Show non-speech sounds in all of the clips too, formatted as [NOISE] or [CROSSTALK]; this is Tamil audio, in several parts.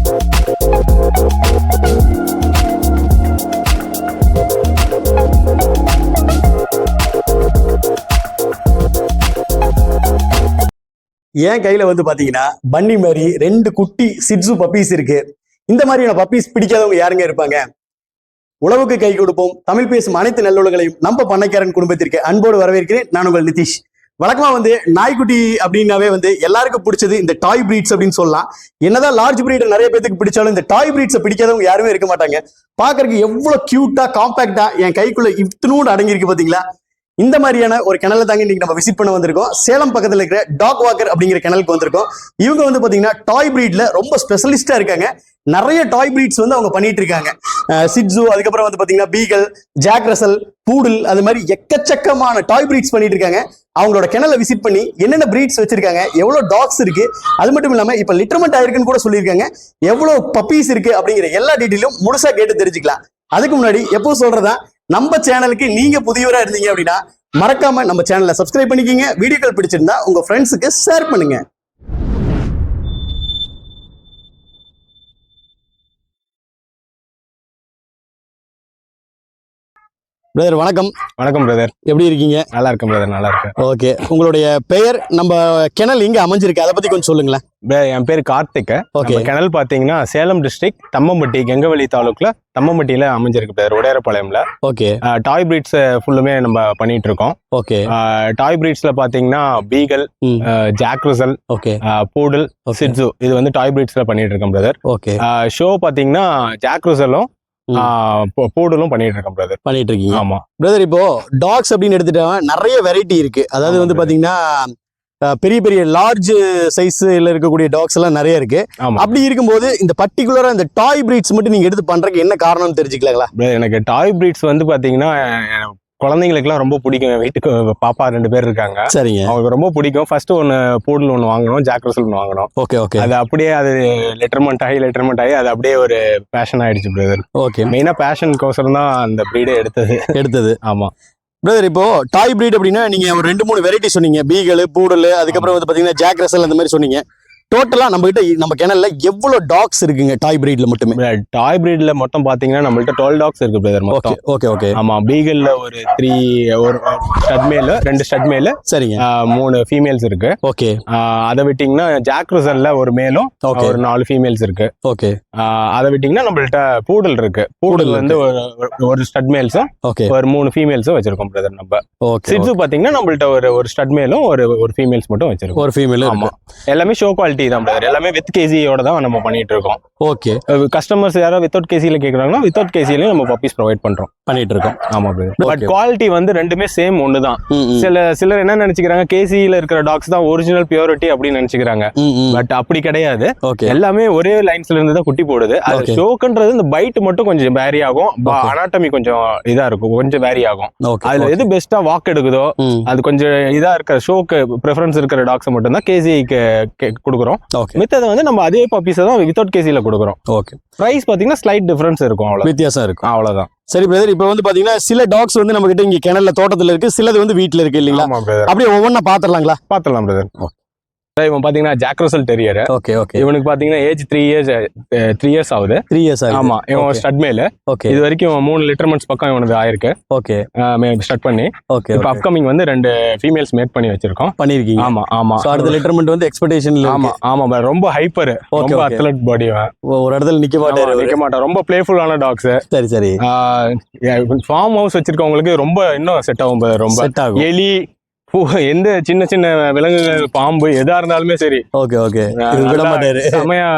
ஏன் கையில வந்து பாத்தீங்கன்னா பன்னி மாதிரி ரெண்டு குட்டி சிட்ஸு பப்பீஸ் இருக்கு. இந்த மாதிரியான பப்பீஸ் பிடிக்காதவங்க யாருங்க இருப்பாங்க? உழவுக்கு கை கொடுப்போம். தமிழ் பேசும் அனைத்து நல்லுலகளையும் நம்ம பண்ணைக்காரன் குடும்பத்திற்கு அன்போடு வரவேற்கிறேன். நான் உங்கள் நிதிஷ். வழக்கமா வந்து நாய்க்குட்டி அப்படின்னாவே வந்து எல்லாருக்கும் பிடிச்சது இந்த டாய் பிரீட்ஸ் அப்படின்னு சொல்லலாம். என்னதான் லார்ஜ் பிரீட் நிறைய பேத்துக்கு பிடிச்சாலும் இந்த டாய் பிரீட்ஸை பிடிக்காதவங்க யாருமே இருக்க மாட்டாங்க. பாக்குறதுக்கு எவ்வளவு கியூட்டா காம்பாக்டா என் கைக்குள்ள இத்தினூண்டு அடங்கியிருக்கு பாத்தீங்களா? இந்த மாதிரியான ஒரு கிணலை தாங்க இன்னைக்கு நம்ம விசிட் பண்ண வந்திருக்கோம். சேலம் பக்கத்துல இருக்கிற டாக் வாக்கர் அப்படிங்கிற கிணலுக்கு வந்திருக்கோம். இவங்க வந்து பாத்தீங்கன்னா டாய் பிரீட்ல ரொம்ப ஸ்பெஷலிஸ்டா இருக்காங்க. நிறைய டாய் பிரீட்ஸ் வந்து அவங்க பண்ணிட்டு இருக்காங்க. சிட்ஸு அதுக்கப்புறம் வந்து பாத்தீங்கன்னா பீகல் ஜாக் ரசல் பூடில் அது மாதிரி எக்கச்சக்கமான டாய் பிரீட்ஸ் பண்ணிட்டு இருக்காங்க. அவங்களோட கிணலை விசிட் பண்ணி என்னென்ன பிரீட்ஸ் வச்சிருக்காங்க எவ்வளவு டாக்ஸ் இருக்கு அது மட்டும் இல்லாம இப்ப லிட்டர்மெண்ட் ஆயிருக்குன்னு கூட சொல்லியிருக்காங்க. எவ்வளவு பப்பீஸ் இருக்கு அப்படிங்கிற எல்லா டீட்டெயிலும் முழுசா கேட்டு தெரிஞ்சுக்கலாம். அதுக்கு முன்னாடி எப்போ சொல்றதா நம்ம சேனலுக்கு நீங்க புதியவரா இருந்தீங்க அப்படின்னா மறக்காம நம்ம சேனலை சப்ஸ்கிரைப் பண்ணிக்கிங்க. வீடியோக்கள் பிடிச்சிருந்தா உங்க ஃப்ரெண்ட்ஸுக்கு ஷேர் பண்ணுங்க. பிரதர் வணக்கம். வணக்கம் பிரதர் எப்படி இருக்கீங்க? நல்லா இருக்கேன் பிரதர் நல்லா இருக்கேன். ஓகே உங்களுடைய பெயர் நம்ம கிணல் எங்க அமைஞ்சிருக்கு? அதை பத்தி கொஞ்சம் சொல்லுங்களேன். என் பேர் கார்த்திக். ஓகே கிணல் பாத்தீங்கன்னா சேலம் டிஸ்ட்ரிக்ட் தம்மம்பட்டி கெங்கவெளி தாலுக்குல தம்மம்பட்டியில அமைஞ்சிருக்கு பிரதர் உடையரப்பாளையம்ல ஓகே டாய் பிரீட்ஸ் ஃபுல்லுமே நம்ம பண்ணிட்டு இருக்கோம். ஓகே டாய் பிரீட்ஸ்ல பாத்தீங்கன்னா பீகல் ம். Jack Russell okay poodle Shih Tzu இது வந்து டாய் பிரீட்ஸ்ல பண்ணிட்டு இருக்கோம் பிரதர் ஓகே ஷோ பாத்தீங்கன்னா ஜாக் ருசலும் ம். பூடலும் பண்ணிட்டு இருக்கோம் பிரதர் பண்ணிட்டு இருக்கீங்க ஆமா. பிரதர் இப்போ டாக்ஸ் அப்படின்னு எடுத்துட்டா நிறைய வெரைட்டி இருக்கு. அதாவது வந்து. பாத்தீங்கன்னா பெரிய பெரிய லார்ஜ் சைஸ்ல இருக்கக்கூடிய டாக்ஸ் எல்லாம் நிறைய இருக்கு. அப்படி இருக்கும்போது இந்த பர்டிகுலரா இந்த டாய் பிரீட்ஸ் மட்டும் நீங்க எடுத்து பண்றதுக்கு என்ன காரணம்னு தெரிஞ்சுக்கலாங்களா? எனக்கு டாய் பிரீட்ஸ் வந்து பாத்தீங்கன்னா குழந்தைங்களுக்குலாம் ரொம்ப பிடிக்கும். என் வீட்டுக்கு பாப்பா ரெண்டு பேர் இருக்காங்க. சரிங்க. அவங்களுக்கு ரொம்ப பிடிக்கும். ஃபர்ஸ்ட் ஒன்று பூடல் ஒன்று வாங்கணும் ஜாக் ரசல் ஒன்று வாங்கணும். ஓகே ஓகே அது அப்படியே அது லெட்டர்மெண்ட் ஆகி லெட்டர்மெண்ட் ஆகி அது அப்படியே ஒரு பேஷன் ஆயிடுச்சு பிரதர் ஓகே மெயினாக பேஷனுக்கோசரம் தான் அந்த ப்ரீடே எடுத்தது. எடுத்தது. ஆமா. பிரதர் இப்போ டாய் பிரீட் அப்படின்னா நீங்க ஒரு ரெண்டு மூணு வெரைட்டி சொன்னீங்க. பீகல் பூடல் அதுக்கப்புறம் வந்து பாத்தீங்கன்னா ஜாக் ரசல் அந்த மாதிரி சொன்னீங்க. டோட்டலா நம்ம கிட்ட நம்ம கிணல்ல எவ்வளவு டாக்ஸ் இருக்குங்க டாய் பிரீட்ல மட்டுமே? டாய் ப்ரீட்ல மொத்தம் பாத்தீங்கன்னா நம்மள்ட்ட டுவெல் டாக்ஸ் இருக்கு பிரதர் ஓகே ஓகே ஓகே ஆமா பீகல்ல ஒரு த்ரீ ஒரு ஸ்டட் மேல ரெண்டு ஸ்டட் மேல சரிங்க. மூணு ஃபீமேல்ஸ் இருக்கு. ஓகே அதை விட்டிங்கன்னா ஜாக் ருசல்ல ஒரு மேலும் ஒரு நாலு ஃபீமேல்ஸ் இருக்கு. ஓகே அதை விட்டிங்கன்னா நம்மள்ட்ட பூடல் இருக்கு. பூடல் வந்து ஒரு ஒரு ஸ்டட் மேல்ஸும் ஓகே ஒரு மூணு ஃபீமேல்ஸும் வச்சிருக்கோம் பிரதர் நம்ம. ஓகே சிட்ஸு பாத்தீங்கன்னா நம்மள்ட்ட ஒரு ஒரு ஸ்டட் மேலும் ஒரு ஒரு ஃபீமேல்ஸ் மட்டும் வச்சிருக்கோம். ஒரு ஃபீமேல் ஆமா. எல்லாமே ஷோ குவாலிட்டி தான் பிரதர் எல்லாமே வித் கேசியோட தான் நம்ம பண்ணிட்டு இருக்கோம். ஓகே கஸ்டமர்ஸ் யாராவது வித்தவுட் கேசியில கேக்குறாங்கன்னா வித்தவுட் கேசிலையும் நம்ம பப்பீஸ் ப்ரொவைட் பண்றோம். பண்ணிட்டு இருக்கோம். ஆமா பிரதர் பட். குவாலிட்டி வந்து ரெண்டுமே சேம் ஒன்று தான். சில சிலர் என்ன நினைச்சுக்கிறாங்க கேசியில இருக்கிற டாக்ஸ் தான் ஒரிஜினல் பியூரிட்டி அப்படின்னு நினைச்சுக்கிறாங்க. பட் அப்படி கிடையாது. எல்லாமே ஒரே லைன்ஸ்ல இருந்து தான் குட்டி போடுது. அது. ஷோக்குன்றது இந்த பைட் மட்டும் கொஞ்சம் வேரி ஆகும். அனாட்டமி கொஞ்சம் இதா இருக்கும். கொஞ்சம் வேரி ஆகும். அதுல எது பெஸ்டா வாக் எடுக்குதோ அது கொஞ்சம் இதா இருக்கிற ஷோக்கு ப்ரிஃபரன்ஸ் இருக்கிற டாக்ஸ் மட்டும் தான் கேசிக்கு கொடுக்குறோம். ஓகே மித்ததை வந்து நம்ம அதே பப்பீஸை தான் வித்தவுட் கேசியில கொடுக்குறோம். ஓகே ப்ரைஸ் பாத்தீங்கன்னா ஸ்லைட் டிஃபரன்ஸ் இருக்கும் அவ்வளவு வித்தியாசம் இருக்கும். அவ்வளவுதான். சரி பிரதர் இப்போ வந்து பாத்தீங்கன்னா சில டாக்ஸ் வந்து நம்ம கிட்ட இங்க கிணல்ல தோட்டத்துல இருக்கு சிலது வந்து வீட்ல இருக்கு இல்லீங்களா? அப்படியே ஒவ்வொன்றா பாத்துடலாங்களா பாத்துடலாம் பிரதர் இவன் பாத்தீங்கன்னா ஜாக்ரோசல் டெரியர் ஓகே ஓகே இவனுக்கு பாத்தீங்கன்னா age three years three years ஆகுது. த்ரீ இயர்ஸ் ஆமா இவன். ஸ்டட் மேல ஓகே இது வரைக்கும் மூணு லிட்டர்மெண்ட்ஸ் பக்கம் இவனது ஆயிருக்கு. ஓகே ஸ்டார்ட் பண்ணி. ஓகே இப்போ அப்கமிங் வந்து ரெண்டு ஃபீமேல்ஸ் மேட் பண்ணி வச்சிருக்கோம். பண்ணிருக்கீங்க ஆமா ஆமா. அடுத்த லிட்டர்மெண்ட் வந்து எக்ஸ்பெக்டேஷன்ல ஆமா ஆமா. ரொம்ப ஹைப்பர் ரொம்ப. அத்லட் பாடி ஒரு இடத்துல நிக்க மாட்டாரு. நிக்க மாட்டான் ரொம்ப பிளேஃபுல்லான டாக்ஸ் சரி சரி. ஃபார்ம் ஹவுஸ் வச்சிருக்கவங்களுக்கு ரொம்ப இன்னும் செட் ஆகும். ரொம்ப. எலி பூ எந்த சின்ன சின்ன விலங்குகள் பாம்பு எதா இருந்தாலுமே சரி. Okay okay. விட மாட்டாரு. செமையா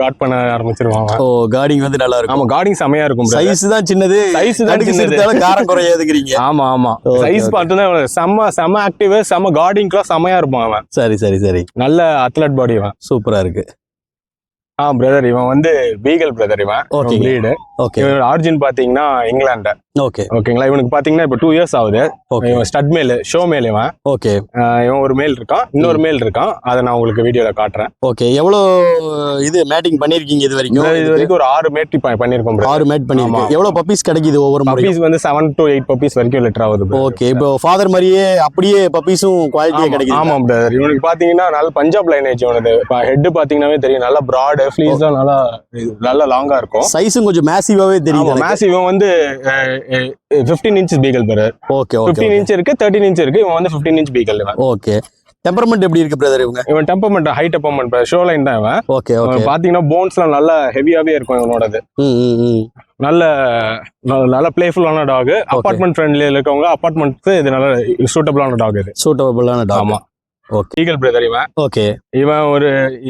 காட் பண்ண ஆரம்பிச்சிருவாங்க. ஓ கார்டிங் வந்து நல்லா இருக்கும். ஆமா கார்டிங் செமையா இருக்கும். சைஸ் தான் சின்னது. Size தான் சின்னது. காரம் குறையாதுங்கிறீங்க. ஆமா ஆமா. சைஸ். பார்த்து தான் செம்ம செம்ம ஆக்டிவ் செம்ம கார்டிங்லாம் செமையா இருப்பான் அவன். சரி சரி சரி. நல்ல அத்லட் பாடி இவன் சூப்பரா இருக்கு. ஆ பிரதர் இவன் வந்து பீகல் பிரதர் இவன். பிரீடு ஓகே இவன் ஆரிஜின் பாத்தீங்கன்னா இங்கிலாந்து ஓகே ஓகேங்களா இவனுக்கு பாத்தீங்கன்னா இப்போ டூ இயர்ஸ் ஆகுது. இவன் ஸ்டட் மேல் ஷோ மேல் இவன். ஓகே இவன் ஒரு மேல் இருக்கான். இன்னொரு மேல் இருக்கான். அதை நான் உங்களுக்கு வீடியோல காட்டுறேன். ஓகே எவ்வளோ இது மேட்டிங் பண்ணிருக்கீங்க இது வரைக்கும்? இது வரைக்கும் ஒரு ஆறு மேட்டி ப- பண்ணியிருக்கோம் bro. ஆறு மேட் பண்ணிருக்கீங்க ஆமா. எவ்வளவு பப்பீஸ் கிடைக்குது ஒவ்வொரு பப்பீஸ் வந்து செவன் டு எயிட் பப்பீஸ் வரைக்கும் லிட்டர் ஆகுது. ஓகே இப்போ ஃபாதர் மாதிரியே அப்படியே பப்பீஸும் குவாலிட்டியா ஆமா, கிடைக்குது. ஆமா பிரதர் இவனுக்கு பாத்தீங்கன்னா நல்ல பஞ்சாப் லைனேஜ் இவனது. ஹெட் பாத்தீங்கன்னாவே தெரியும். நல்லா ப்ராடு ஃபிளீஸ்லாம் நல்லா நல்லா லாங்கா இருக்கும். சைஸும் கொஞ்சம் மேசிவாவே தெரியுது மேசிவ் இவன் வந்து fifteen inch beagle brother okay fifteen inch இருக்கு தேர்ட்டின் இன்ச் இருக்கு இவன் வந்து ஃபிஃப்டீன் இன்ச் பீகல் இவன். ஓகே டெம்பர்மெண்ட் எப்படி இருக்கு பிரதர் இவங்க? இவன் temperament high temperament show line தான் இவன். ஓகே பாத்தீங்கன்னா போன்ஸ்லாம் நல்லா ஹெவியாவே இருக்கும் இவனோடது. நல்ல நல்ல- பிளேஃபுல்லான டாக் அபார்ட்மெண்ட் ஃப்ரெண்ட்ல இருக்கவங்க அபார்ட்மெண்ட்க்கு இது நல்ல சூட்டபிளான டாக் இது. சூட்டபிளான டாக் ஆமா. ஓகே ஈகல் பிரதர் இவன். ஓகே இவன் ஒரு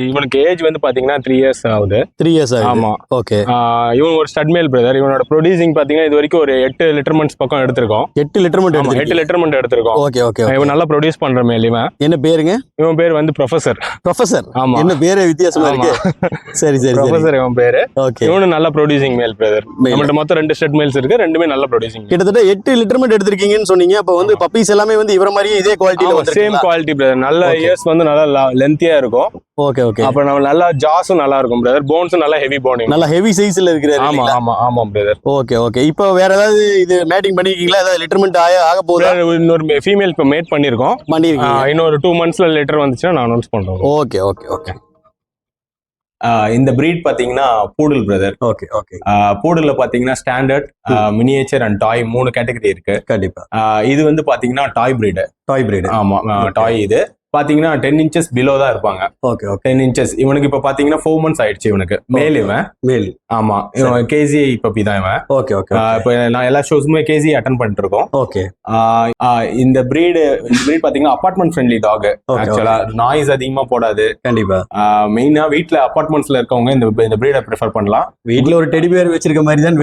இவனுக்கு ஏஜ் வந்து பாத்தீங்கன்னா த்ரீ இயர்ஸ் ஆகுது. த்ரீ இயர்ஸ் ஆமா. ஓகே இவன் ஒரு ஸ்டட் மேல் பிரதர் இவனோட ப்ரொடியூசிங் பாத்தீங்கன்னா இது வரைக்கும் ஒரு எட்டு லிட்டர்மெண்ட்ஸ் பக்கம் எடுத்திருக்கோம். எட்டு லிட்டர்மெண்ட் ஆமா, எட்டு எடுத்து லிட்டர்மெண்ட் எடுத்திருக்கோம். ஓகே ஓகே இவன் நல்லா ப்ரொடியூஸ் பண்ற மேல் இவன். என்ன பேருங்க? இவன் பேர் வந்து ப்ரொஃபசர் ப்ரொஃபசர் ஆமா. என்ன பேரே வித்தியாசமா இருக்கு? சரி சரி சரி. ப்ரொஃபசர் இவன் பேரு. ஓகே இவனு நல்ல ப்ரொடியூசிங் மேல் பிரதர் நம்மள்ட்ட மொத்தம் ரெண்டு ஸ்டெட் மேல்ஸ் இருக்கு. ரெண்டுமே நல்ல ப்ரொடியூசிங் கிட்டத்தட்ட எட்டு லிட்டர்மெண்ட் எடுத்திருக்கீங்கன்னு சொன்னீங்க. அப்ப வந்து பப்பீஸ் எல்லாமே வந்து இவர மாதிரியே இதே குவாலிட்டியில சேம் குவாலிட்டி பிரதர் நல்ல. இயர்ஸ் வந்து நல்லா லென்த்தியா இருக்கும். ஓகே ஓகே அப்புறம் நம்ம நல்லா ஜாஸும் நல்லா இருக்கும் பிரதர் போன்ஸும் நல்லா ஹெவி போனிங் நல்லா ஹெவி சைஸ்ல இருக்கிறாரு ஆமா ஆமா ஆமா பிரதர் ஓகே ஓகே இப்போ வேற ஏதாவது இது மேட்டிங் பண்ணிருக்கீங்களா? ஏதாவது லிட்டர்மெண்ட் ஆக ஆக போகுதா? இன்னொரு ஃபீமேல் இப்போ மேட் பண்ணிருக்கோம். பண்ணிருக்கீங்க. ஆஹ் இன்னொரு டூ மந்த்ஸ்ல லெட்டர் வந்துச்சுன்னா நான் அனௌன்ஸ் பண்றோம். ஓகே ஓகே ஓகே இந்த breed பாத்தீங்கன்னா பூடல் பிரதர் ஓகே ஓகே பூடல்ல பாத்தீங்கன்னா ஸ்டாண்டர்ட் மினியேச்சர் அண்ட் டாய் மூணு கேட்டகரி இருக்கு. கண்டிப்பா. இது வந்து பாத்தீங்கன்னா டாய் breed. டாய் பிரீடு ஆமா. டாய் இது. பாத்தீங்கன்னா டென் இன்ச்சஸ் பிலோ தான் இருப்பாங்க. ஓகே ஓகே டென் இன்ச்சஸ் இவனுக்கு இப்ப பாத்தீங்கன்னா ஃபோர் மந்த்ஸ் ஆயிடுச்சு இவனுக்கு. மேல் இவன். மேல். ஆமா. இவன் கேசி பப்பி தான் இவன். ஓகே ஓகே இப்ப நான் எல்லா ஷோஸுமே கேசி அட்டன் பண்ணிட்டு இருக்கோம் ஓகே இந்த இந்த breed பாத்தீங்கன்னா அபார்ட்மெண்ட் ஃப்ரெண்ட்லி டாக் ஆக்சுவலா நாய்ஸ் அதிகமா போடாது. கண்டிப்பா. மெயினா வீட்ல அபார்ட்மெண்ட்ஸ்ல இருக்கவங்க இந்த இந்த breed ப்ரிஃபர் பண்ணலாம். வீட்ல ஒரு டெடி பேர் வச்சிருக்க மாதிரி தான்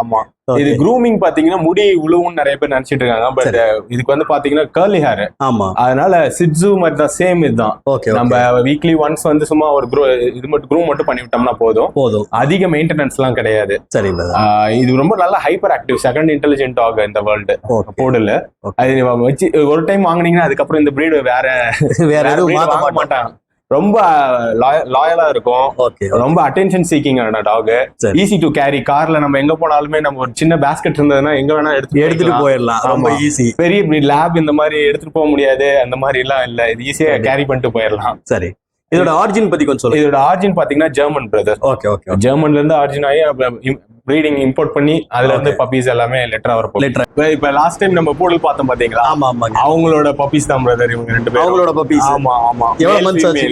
ஆமா. இது க்ரூமிங் பாத்தீங்கன்னா முடி உழுவுன்னு நிறைய பேர் நினைச்சிட்டு இருக்காங்க. பட் சரி. இதுக்கு வந்து பாத்தீங்கன்னா கர்லி ஹேர் ஆமா. அதனால சிட்ஸு மாதிரி தான் சேம் இதுதான் ஓகே நம்ம வீக்லி ஒன்ஸ் வந்து சும்மா ஒரு க்ரூ இது மட்டும் க்ரூம் மட்டும் பண்ணி விட்டோம்னா போதும். போதும். அதிக மெயின்டெனன்ஸ் எல்லாம் கிடையாது. சரி இது ரொம்ப நல்ல hyper active second intelligent dog இந்த வேர்ல்டு. போடல. அது வச்சு ஒரு டைம் வாங்குனீங்கன்னா அதுக்கப்புறம் இந்த breed வேற வேற மாட்டாங்க. ரொம்ப லாயலா இருக்கும். ஓகே ரொம்ப attention seeking dog. Easy to carry கார்ல நம்ம எங்க போனாலுமே நம்ம ஒரு சின்ன பேஸ்கெட் இருந்ததுன்னா எங்க வேணா எடுத்து எடுத்துட்டு. போயிடலாம். ரொம்ப. ஈஸி பெரிய லேப் இந்த மாதிரி எடுத்துட்டு போக முடியாது. அந்த மாதிரி எல்லாம் இல்ல. இது ஈஸியா. கேரி பண்ணிட்டு போயிடலாம். சரி. இதோட ஆரிஜின் பத்தி கொஞ்சம் சொல்லுங்க. இதோட ஆர்ஜின் பாத்தீங்கன்னா ஜெர்மன் பிரதர் ஓகே ஓகே ஜெர்மன்ல இருந்து ஆர்ஜின் ஆகி ப்ரீடிங் இம்போர்ட் பண்ணி அதுல இருந்து. பப்பீஸ் எல்லாமே லெட்டர் வர Letter. இப்ப லாஸ்ட் டைம் நம்ம போடல் பார்த்தோம் பாத்தீங்களா? ஆமா ஆமாங்க. அவங்களோட பப்பீஸ் தான் பிரதர் இவங்க ரெண்டு பேரும். அவங்களோட பப்பீஸ் ஆமா ஆமா. எவ்வளவு months ஆச்சு?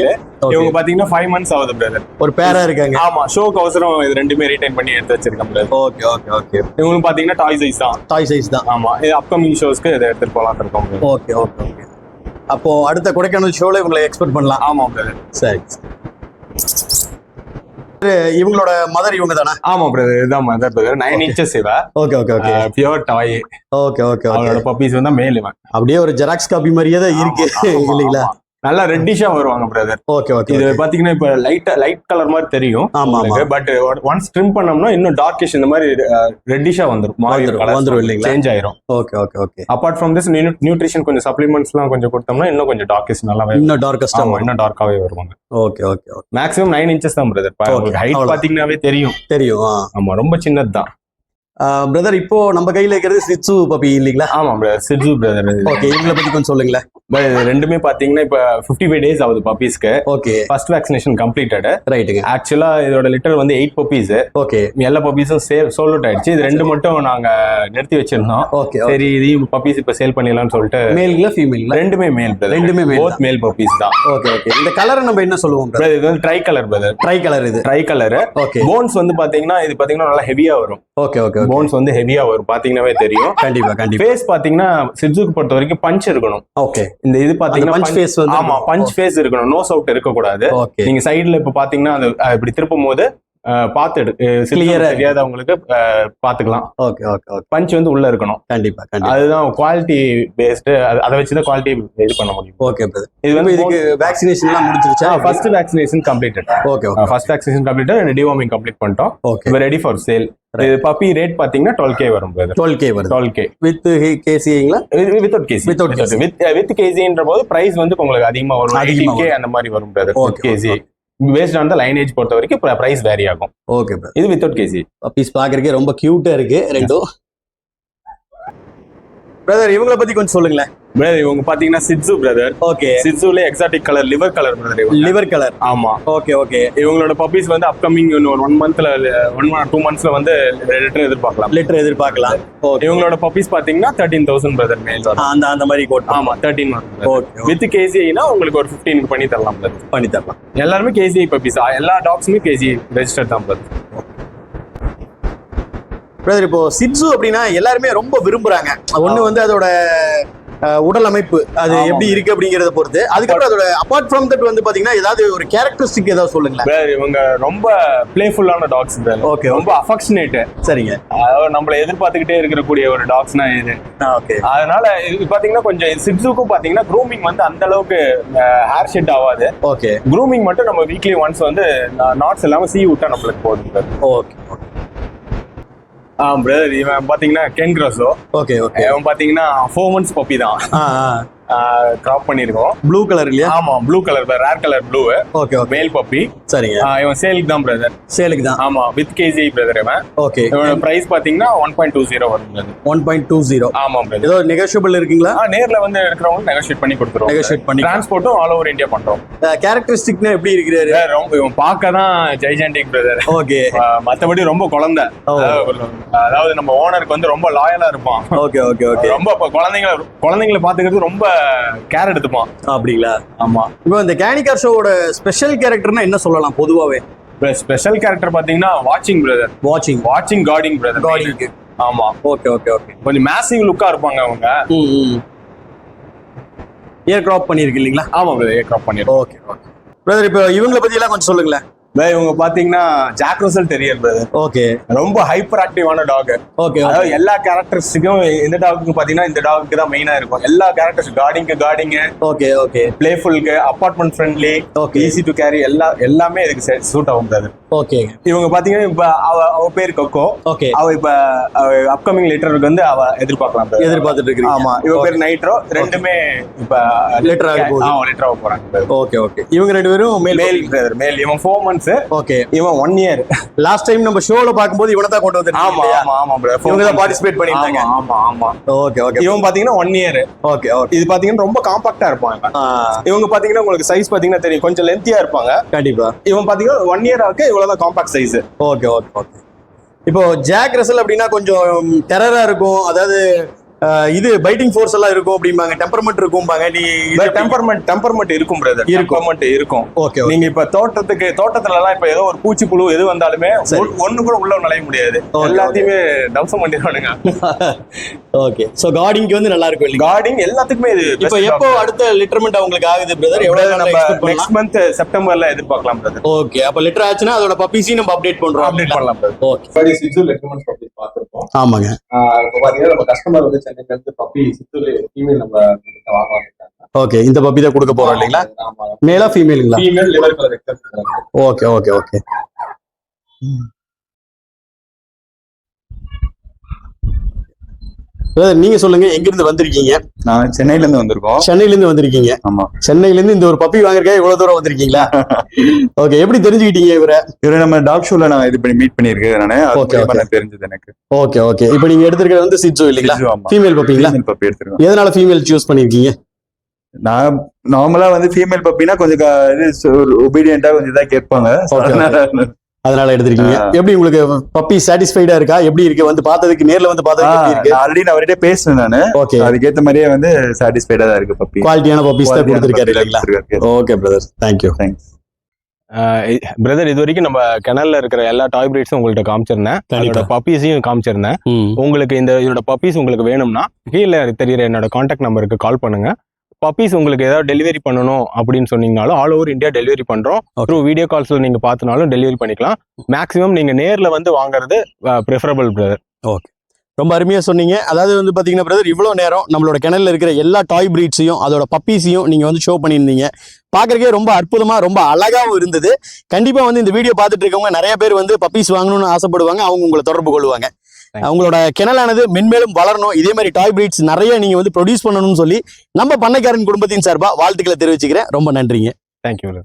இவங்க பாத்தீங்கன்னா ஃபைவ் மந்த்ஸ் ஆகுது பிரதர் ஒரு பேரா இருக்காங்க. ஆமா ஷோக்கு அவசரம் இது ரெண்டுமே ரீடைன் பண்ணி எடுத்து வச்சிருக்கேன் பிரதர் ஓகே ஓகே ஓகே இவங்களுக்கு பாத்தீங்கன்னா டாய் சைஸ் தான். டாய் சைஸ் தான். ஆமா இது அப்கமிங் ஷோஸ்க்கு இதை எடுத்துட்டு போலாம்னு இருக்கோம். ஓகே ஓகே ஓகே அப்போ அடுத்த கொடைக்கானல் ஷோல இவங்களை எக்ஸ்பெக்ட் பண்ணலாம். ஆமா பிரதர் சரி. இவங்களோட மதர் இவங்க தானே ஆமா பிரதர் இதுதான் மதர் பிரதர் நைன் இன்ச்சஸ் இவ. Okay okay okay pure toy okay okay அவளோட பப்பீஸ் வந்து மேல் இவன். அப்படியே ஒரு ஜெராக்ஸ் காப்பி மாதிரியே தான் இருக்கு. இல்லைங்களா. நல்லா ரெட்டிஷா வருவாங்க பிரதர் ஓகே ஓகே இது பாத்தீங்கன்னா இப்ப லைட் லைட் கலர் மாதிரி தெரியும். ஆமா. பட் ஒன்ஸ் ட்ரிம் பண்ணோம்னா இன்னும் டார்க்கிஷ் இந்த மாதிரி ரெட்டிஷா வந்துரும். வந்துரும், இல்லைங்களா? சேஞ்ச் ஆயிரும். Okay okay okay apart from this nutrition கொஞ்சம் சப்ளிமெண்ட்ஸ் எல்லாம் கொஞ்சம் கொடுத்தோம்னா இன்னும் கொஞ்சம் டார்க்கிஷ் நல்லாவே இன்னும் டார்க்கஸ்டா இன்னும் டார்க்காவே வருவாங்க. Okay okay okay maximum nine inches தான் பிரதர் ஹைட். பாத்தீங்கன்னாவே தெரியும். தெரியும் ஆமா ரொம்ப சின்னது தான் பிரதர் இப்போ நம்ம கையில இருக்கிறது சிட்சு பப்பி இல்லைங்களா? ஆமா பிரதர் சிஜு பிரதர் ஓகே இவங்களை பத்தி கொஞ்சம் சொல்லுங்களேன். ரெண்டுமே பாத்தீங்கன்னா இப்ப 55 ஃபைவ் டேஸ் ஆகுது பப்பீஸ்க்கு ஓகே ஃபர்ஸ்ட் வேக்சினேஷன் கம்ப்ளீட்டட் ரைட்டுங்க ஆக்சுவலா இதோட லிட்டர் வந்து எயிட் பப்பீஸ் ஓகே எல்லா பப்பீஸும் சேல் சோல் அவுட் ஆயிடுச்சு. இது ரெண்டு மட்டும் நாங்க நிறுத்தி வச்சிருந்தோம். ஓகே சரி இதையும் பப்பீஸ் இப்ப சேல் பண்ணிடலாம்னு சொல்லிட்டு மேல்களா ஃபீமேல்ங்களா ரெண்டுமே மேல் பிரதர் ரெண்டுமே male போத் மேல் பப்பீஸ் தான். ஓகே ஓகே இந்த கலரை நம்ம என்ன சொல்லுவோம் Brother, இது வந்து tri colour brother tri colour இது. ட்ரை கலர் ஓகே போன்ஸ் வந்து பாத்தீங்கன்னா இது பாத்தீங்கன்னா நல்லா ஹெவியா வரும். ஓகே ஓகே போன்ஸ் வந்து ஹெவியா வரும். பாத்தீங்கன்னாவே தெரியும். கண்டிப்பா கண்டிப்பா. ஃபேஸ் பாத்தீங்கன்னா சிட்ஸுக்கு பொறுத்த வரைக்கும் பஞ்ச் இருக்கணும். ஓகே இந்த இது பாத்தீங்கன்னா பஞ்ச் ஃபேஸ் வந்து ஆமா பஞ்ச் ஃபேஸ் இருக்கணும். நோஸ் அவுட் இருக்க கூடாது நீங்க சைடுல இப்ப பாத்தீங்கன்னா இப்படி திருப்பும் போது பார்த்து எடு தெரியாதவங்களுக்கு அஹ், பாத்துக்கலாம் ஓகே ஓகே ஓகே பஞ்ச் வந்து உள்ள இருக்கணும். கண்டிப்பா அதுதான் குவாலிட்டி பேஸ்டு அதை வச்சு தான் குவாலிட்டி இது பண்ண முடியும். ஓகே இது வந்து இதுக்கு வேக்சினேஷன் எல்லாம் முடிஞ்சிருச்சா? First vaccination completed okay okay first vaccination completed deworming complete பண்ணிட்டோம். ஓகே ரெடி ஃபார் சேல் இது பப்பி ரேட் பாத்தீங்கன்னா டுவெல் கே வரும் டுவெல் கே வருது. Twelve K with கேசிங்களா without KC Without KC. With with கேசின்ற போது பிரைஸ் வந்து உங்களுக்கு அதிகமா வரும். அதிகமா கே அந்த மாதிரி வரும் KC based on the lineage பொறுத்த வரைக்கும் பிரைஸ் வேரி ஆகும். ஓகே இது வித்தவுட் கேசி பப்பீஸ் பாக்குறதுக்கே ரொம்ப கியூட்டா இருக்கு ரெண்டும். பிரதர் இவங்கள பத்தி கொஞ்சம் சொல்லுங்களேன். பிரதர் இவங்க பாத்தீங்கன்னா shih tzu brother okay சிட்ஸுல exotic colour liver colour brother liver colour ஆமா. ஓகே ஓகே இவங்களோட பப்பீஸ் வந்து அப்கமிங் ஒரு ஒன் மந்த்ல ஒன் டூ மந்த்ஸ்ல வந்து லிட்டர் எதிர்பார்க்கலாம். லிட்டர் எதிர்பார்க்கலாம். இவங்களோட பப்பீஸ் பாத்தீங்கன்னா தேர்ட்டீன் தௌசண்ட் பிரதர் மேல் அந்த அந்த மாதிரி கோட். ஆமா தேர்ட்டீன் ஓகே வித் கேசிஐனா உங்களுக்கு ஒரு ஃபிஃப்டீனுக்கு பண்ணி தரலாம் brother. பண்ணி தரலாம். எல்லாருமே கேசிஐ பப்பீஸ் எல்லா டாக்ஸுமே கேஜி ரெஜிஸ்டர் தான் brother. பிரதர் இப்போ சிட்ஸு அப்படின்னா எல்லாருமே ரொம்ப விரும்புறாங்க. ஒண்ணு வந்து அதோட உடல் அமைப்பு அது. எப்படி இருக்கு அப்படிங்கறத பொறுத்து. அதுக்கப்புறம் அதோட அபார்ட் ஃப்ரம் தட் வந்து பாத்தீங்கன்னா ஏதாவது ஒரு கேரக்டரிஸ்டிக் ஏதாவது சொல்லுங்களேன். இவங்க ரொம்ப பிளேஃபுல்லான டாக்ஸ் Okay, ரொம்ப அஃபெக்ஷனேட் சரிங்க. அதாவது நம்மள எதிர்பார்த்துக்கிட்டே இருக்கக்கூடிய ஒரு டாக்ஸ்னா இது. ஓகே அதனால இது பாத்தீங்கன்னா கொஞ்சம் சிப்ஸுக்கும் பாத்தீங்கன்னா க்ரூமிங் வந்து அந்த அளவுக்கு ஹேர் ஷெட் ஆகாது. ஓகே க்ரூமிங் மட்டும் நம்ம வீக்லி ஒன்ஸ் வந்து நாட்ஸ் இல்லாம சீ விட்டா நம்மளுக்கு brother. ஓகே ஆ பிரதர் இவன் பாத்தீங்கன்னா கென் கிராஸோ ஓகே ஓகே இவன் பாத்தீங்கன்னா ஃபோர் மந்த்ஸ் பப்பி தான். கிராப் பண்ணிருக்கோம் ப்ளூ கலர் இல்லையா? ஆமா blue colour rare colour blue okay male puppy சரிங்க. இவன் சேலுக்கு தான் பிரதர் சேலுக்கு தான். ஆமா வித் கேஜி பிரதர் இவன். ஓகே இவனோட பிரைஸ் பாத்தீங்கன்னா ஒன் பாயிண்ட் டூ ஜீரோ வரும். ஒன் பாயிண்ட் டூ ஜீரோ ஆமா ஏதோ நெகோஷியபிள் இருக்குங்களா? நேர்ல வந்து இருக்கிறவங்க நெகோஷியேட் பண்ணி கொடுத்துருவோம் நெகோஷியேட் பண்ணி டிரான்ஸ்போர்ட்டும் ஆல் ஓவர் இந்தியா பண்றோம். கேரக்டரிஸ்டிக்னா எப்படி இருக்கிறாரு? ரொம்ப இவன் பார்க்க தான் ஜெய்ஜெண்டிக் பிரதர் ஓகே மத்தபடி ரொம்ப குழந்தை. அதாவது- நம்ம ஓனருக்கு வந்து ரொம்ப லாயலா இருப்பான். ஓகே ஓகே ஓகே ரொம்ப குழந்தைங்கள குழந்தைங்களை பாத்துக்கிறது ரொம்ப கேர் எடுத்துப்பான் அப்படிங்களா? ஆமா. இப்போ இந்த கேனிகார் ஷோவோட ஸ்பெஷல் கேரக்டர்னா என்ன சொல்லலாம் பொதுவாவே? ஸ்பெஷல் கேரக்டர் பாத்தீங்கன்னா வாட்சிங் பிரதர் வாட்சிங் வாட்சிங் கார்டிங் பிரதர் கார்டிங்க்கு ஆமா. ஓகே ஓகே ஓகே கொஞ்சம் மேசிவ் லுக்கா இருப்பாங்க அவங்க. இயர் கிராப் பண்ணியிருக்கு இல்லைங்களா? ஆமா பிரதர் கிராப் பண்ணிருக்கோம் ஓகே ஓகே பிரதர் இப்போ இவங்களை பத்தி எல்லாம் கொஞ்சம் சொல்லுங்களேன். இவங்க பாத்தீங்கன்னா Jack Russell terrier brother okay ரொம்ப ஹைப்பர் ஆக்டிவான டாக் ஓகே அதாவது எல்லா கேரக்டர்ஸுக்கும் எந்த டாக்கு பாத்தீங்கன்னா இந்த டாக்கு தான் மெயினா இருக்கும். எல்லா கேரக்டர்ஸ் கார்டிங்க்கு guarding okay okay பிளேஃபுல்க்கு apartment friendly Okay. Easy to carry எல்லா எல்லாமே இதுக்கு சூட் ஆகும் பிரதர் ஓகே இவங்க பாத்தீங்கன்னா இப்ப அவ அவ பேர் கொக்கோ. ஓகே அவ இப்ப அப்கமிங் லிட்டருக்கு வந்து அவ எதிர்பார்க்கலாம். எதிர்பார்த்துட்டு இருக்கீங்க ஆமா இவ பேர் நைட்ரோ ரெண்டுமே இப்ப Litter ஆக போகுது. லிட்டர் ஆக போறாங்க ஓகே ஓகே இவங்க ரெண்டு பேரும் மேல் மேல் பிரதர் மேல் இவன் ஃபோர் மந்த்ஸ் ஓகே. இவன் ஒன் இயர் லாஸ்ட் டைம் நம்ம ஷோல பாக்கும்போது இவனை தான் கொண்டு ஆமா வந்திருக்கீங்க ஆமா ஆமா. Four இவங்க தான். பார்ட்டிசிபேட் பண்ணிருந்தாங்க ஆமா ஆமா ஆமா. ஓகே ஓகே இவன் பாத்தீங்கன்னா ஒன் இயர் ஓகே ஓகே இது பாத்தீங்கன்னா ரொம்ப காம்பாக்டா இருப்பாங்க. இவங்க பாத்தீங்கன்னா உங்களுக்கு சைஸ் பாத்தீங்கன்னா தெரியும். கொஞ்சம் லென்த்தியா இருப்பாங்க. கண்டிப்பா. இவன் பாத்தீங்கன்னா ஒன் இயர் ஆக இவ்வளவுதான் compact size okay okay okay இப்போ ஜாக் ரசல் அப்படின்னா கொஞ்சம் டெரரா இருக்கும். அதாவது இது பைட்டிங் ஃபோர்ஸ் எல்லாம் இருக்கும் அப்படிம்பாங்க. டெம்பர்மெண்ட் இருக்கும்பாங்க. நீ டெம்பர்மெண்ட் டெம்பர்மெண்ட் இருக்கும் பிரதர் இருக்கும். டெம்பர்மெண்ட் இருக்கும். ஓகே நீங்க இப்ப தோட்டத்துக்கு தோட்டத்துல எல்லாம் இப்ப ஏதோ ஒரு பூச்சி புழு எது வந்தாலுமே ஒண்ணு கூட உள்ள நுழைய முடியாது. எல்லாத்தையுமே தவசம் பண்ணிடுவானுங்க. ஓகே சோ கார்டிங்க்கு வந்து நல்லா இருக்கும் கார்டிங் எல்லாத்துக்குமே இது இப்போ எப்போ அடுத்த லிட்டர்மெண்ட் உங்களுக்கு ஆகுது பிரதர் எவ்வளவு நம்ம நெக்ஸ்ட் மந்த் செப்டம்பர்ல எதிர்பார்க்கலாம் பிரதர் ஓகே அப்ப லிட்டர் ஆச்சுன்னா அதோட பப்பீஸையும் நம்ம அப்டேட் பண்றோம். அப்டேட் பண்ணலாம் பிரதர் ஓகே ஆமாங்க. இப்போ பாத்தீங்கன்னா நம்ம கஸ்டமர் வந்து சென்னையில இருந்து பப்பி சித்தூர் ஃபீமேல் நம்ம கிட்ட வாங்க வந்திருக்காங்க ஓகே இந்த பப்பி தான் கொடுக்க போறோம் இல்லைங்களா? மேலா ஃபீமேலுங்களா ஃபீமேல் ஓகே ஓகே ஓகே நீங்க சொல்லுங்க எங்க இருந்து வந்திருக்கீங்க? நான் சென்னையில இருந்து வந்திருக்கோம். சென்னையில இருந்து வந்திருக்கீங்க. ஆமா. சென்னையில இருந்து இந்த ஒரு பப்பி வாங்குறக்கா இவ்வளவு தூரம் வந்திருக்கீங்களா? [LAUGHS] ஓகே எப்படி தெரிஞ்சுக்கிட்டீங்க இவரை? இவரை நம்ம டாக் ஷோல நான் இது பண்ணி மீட் பண்ணிருக்கேன் நானு. எனக்கு தெரிஞ்சது எனக்கு. ஓகே ஓகே இப்போ நீங்க எடுத்திருக்கிறது வந்து சிட்ஸோ இல்லைங்களா? ஃபீமேல் பப்பிங்களா பப்பி எடுத்திருக்கேன் எதனால ஃபீமேல் சூஸ் பண்ணிருக்கீங்க நான் நார்மலா வந்து ஃபீமேல் பப்பினா கொஞ்சம் இது ஒபீடியண்டா கொஞ்சம் இதா கேட்பாங்க. அதனால எடுத்திருக்கீங்க. எப்படி உங்களுக்கு பப்பி சாட்டிஸ்ஃபைடா இருக்கா? எப்படி இருக்கு? வந்து பார்த்ததுக்கு நேர்ல வந்து பார்த்ததுக்கு இருக்கு? ஆல்ரெடி நான் அவர்கிட்ட பேசினேன் நானு. ஓகே அதுக்கேத்த மாதிரியே வந்து சாட்டிஸ்ஃபைடா தான் இருக்கு பப்பி குவாலிட்டியான பப்பீஸ் தான் கொடுத்துருக்காரு இல்லைங்களா? Okay brother thank you thanks brother இது வரைக்கும் நம்ம கிணல்ல இருக்கிற எல்லா டாய் பிரீட்ஸும் உங்கள்ட்ட காமிச்சிருந்தேன். அதோட பப்பீஸையும் காமிச்சிருந்தேன். உங்களுக்கு இந்த இதோட பப்பீஸ் உங்களுக்கு வேணும்னா கீழே தெரியுற என்னோட காண்டாக்ட் நம்பருக்கு கால் பண்ணுங்க. பப்பீஸ் உங்களுக்கு ஏதாவது டெலிவரி பண்ணணும் அப்படின்னு சொன்னீங்கனாலும் all over India delivery Okay. Through video கால்ஸ்ல நீங்க பார்த்தனாலும் டெலிவரி பண்ணிக்கலாம். மேக்ஸிமம் நீங்க நேர்ல வந்து வாங்குறது ப்ரிஃபரபிள் பிரதர் ரொம்ப அருமையா சொன்னீங்க. அதாவது வந்து பாத்தீங்கன்னா பிரதர் இவ்வளோ நேரம் நம்மளோட கிணல்ல இருக்கிற எல்லா டாய் பிரீட்ஸையும் அதோட பப்பீஸையும் நீங்க வந்து ஷோ பண்ணியிருந்தீங்க. பார்க்கறக்கே ரொம்ப அற்புதமா ரொம்ப அழகாவும் இருந்தது. கண்டிப்பா வந்து இந்த வீடியோ பார்த்துட்டு இருக்கவங்க நிறைய பேர் வந்து பப்பீஸ் வாங்கணும்னு ஆசைப்படுவாங்க. அவங்க உங்களை தொடர்பு கொள்வாங்க. உங்களோட கிணலானது மென்மேலும் வளரணும். இதே மாதிரி டாய் பிரீட்ஸ் நிறைய நீங்க வந்து ப்ரொடியூஸ் பண்ணணும்னு சொல்லி நம்ம பண்ணைக்காரன் குடும்பத்தின் சார்பா வாழ்த்துக்களை தெரிவிச்சுக்கிறேன். ரொம்ப நன்றிங்க. தேங்க்யூ